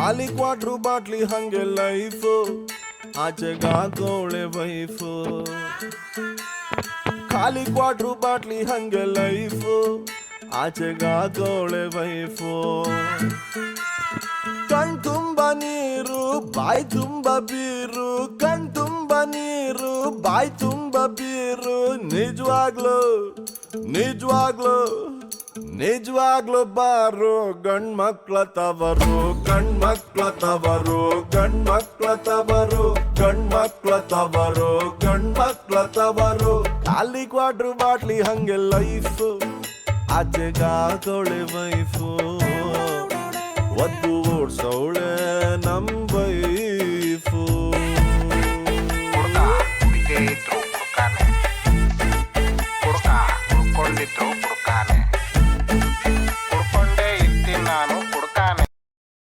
ಖಾಲಿ ಕ್ವಾಟ್ರು ಬಾಟ್ಲಿ ಹಂಗೆ ಲೈಫು ಆಚೆಗಾಕೋಳೆ ವೈಫ್. ಖಾಲಿ ಕ್ವಾಟ್ರು ಬಾಟ್ಲಿ ಹಂಗೆ ಲೈಫು ಆಚೆಗಾಕೋಳೆ ವೈಫ್. ಕಣ್ ತುಂಬ ನೀರು, ಬಾಯ್ ತುಂಬ ಬೀರು, ಕಣ್ ತುಂಬ ನೀರು, ಬಾಯ್ ತುಂಬ ಬೀರು. ನಿಜವಾಗ್ಲು ನಿಜವಾಗ್ಲು. ನಿಜವಾಗ್ಲು ಬಾರು ಗಂಡ್ಮಕ್ಳ ತವರು ಗಂಡ್ಮಕ್ಳ ತವರು ಗಂಡ್ಮಕ್ಳ ತವರು ಗಂಡ್ಮಕ್ಳ ತವರು ಗಂಡ್ಮಕ್ಳ ತವರು. ಅಲ್ಲಿ ಕ್ವಾಟ್ರು ಬಾಟ್ಲಿ ಹಂಗೆ ಲೈಫು ಆಚೆಗಾತೊಳೆ ವೈಫ್ ಒದ್ದು ಓಡ್ಸೌಳೆ ನಮ್ ವೈಫು ಕೊಡ್ತಾ